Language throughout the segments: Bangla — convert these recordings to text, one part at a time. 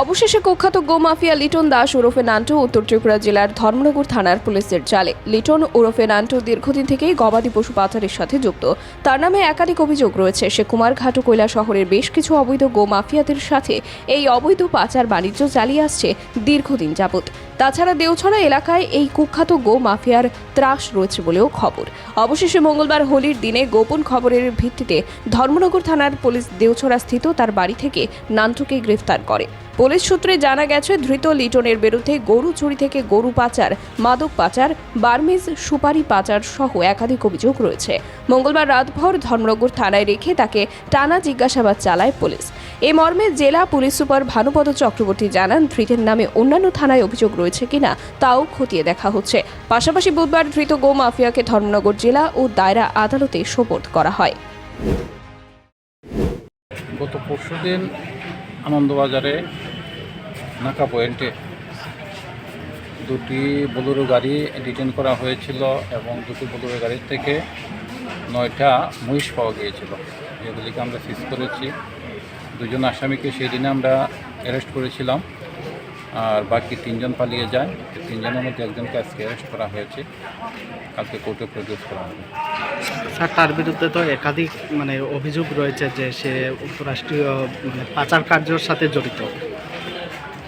অবশেষে কুখ্যাত গো মাফিয়া লিটন দাস ওরফে নান্টু উত্তর ত্রিপুরা জেলার ধর্মনগর থানার পুলিশের জালে লিটন ওরফে নান্টু দীর্ঘদিন থেকেই গবাদি পশু পাচারের সাথে যুক্ত। তার নামে একাধিক অভিযোগ রয়েছে। সে কুমারঘাট ও কৈলা শহরের বেশ কিছু অবৈধ গো মাফিয়াদের সাথে এই অবৈধ পাচার বাণিজ্য চালিয়ে আসছে দীর্ঘদিন যাবৎ। তাছাড়া দেওছড়া এলাকায় এই কুখ্যাত গো মাফিয়ার ত্রাস রয়েছে বলেও খবর। অবশেষে মঙ্গলবার হোলির দিনে গোপন খবরের ভিত্তিতে ধর্মনগর থানার পুলিশ দেওছড়া স্থিত তার বাড়ি থেকে নান্টুকে গ্রেফতার করে। পুলিশ সূত্রে জানা গেছে, ধৃত লিটনের বিরুদ্ধে গরু চুরি থেকে গরু পাচার, মাদক পাচার, বার্মিজ, সুপারি পাচার সহ একাধিক অভিযোগ রয়েছে। মঙ্গলবার রাতভর ধর্মনগর থানায় রেখে তাকে টানা জিজ্ঞাসাবাদ চালায় পুলিশ। এ মর্মে জেলা পুলিশ সুপার ভানুপদ চক্রবর্তী জানান, ধৃতের নামে অন্যান্য থানায় অভিযোগ রয়েছে কিনা তাও খতিয়ে দেখা হচ্ছে। পাশাপাশি বুধবার ধৃত গো মাফিয়াকে ধর্মনগর জেলা ও দায়রা আদালতে সোপর্দ করা হয়। গত পরশুদিন আনন্দবাজারে নাকা পয়েন্টে দুটি বোলেরো গাড়ি ডিটেন করা হয়েছিল এবং দুটি বোলেরো গাড়ির থেকে নয়টা মহিষ পাওয়া গিয়েছিল, যেগুলিকে আমরা সিজ করেছি। দুজন আসামিকে সেই দিনে আমরা অ্যারেস্ট করেছিলাম, আর বাকি তিনজন পালিয়ে যায়। তিনজনের মধ্যে একজনকে আজকে অ্যারেস্ট করা হয়েছে। কালকে কোর্টে প্রডিউস করা হবে। স্যার, তার বিরুদ্ধে তো একাধিক মানে অভিযোগ রয়েছে যে সে যুক্তরাষ্ট্রীয় মানে পাচার কার্যের সাথে জড়িত।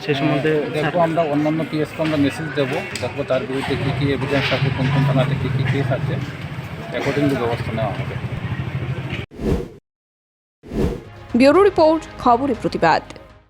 সে সম্বন্ধে দেখব আমরা অন্যান্য পিএসকে আমরা মেসেজ দেবো। দেখব তার বিরুদ্ধে কী কী এভিডেন্স আছে কোন কোন থানাতে কী কী কেস আছে। অ্যাকর্ডিংলি ব্যবস্থা নেওয়া হবে। ব্যুরো রিপোর্ট খবরের প্রতিবাদ।